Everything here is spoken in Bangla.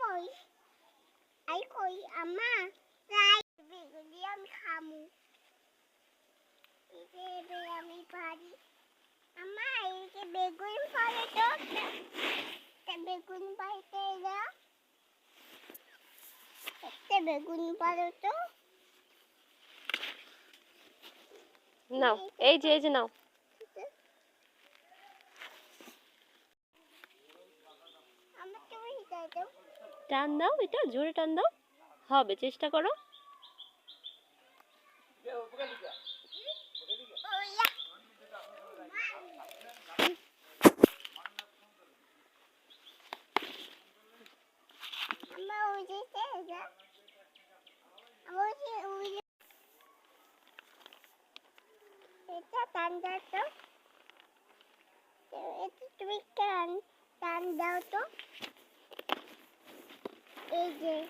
কই? আই কই আমা রাই বেগুনি আমি খামু। এতে আমি পারি। আমা এতে বেগুন ফলে তো। তে বেগুন পাইতে না তে বেগুন পারো তো। নাও এই যে এই যে নাও। আমার দাও। টান দাও এটা, জোরে টান দাও। হবে, চেষ্টা করো। এটা টান দাও তো। এটা তুমি টান is a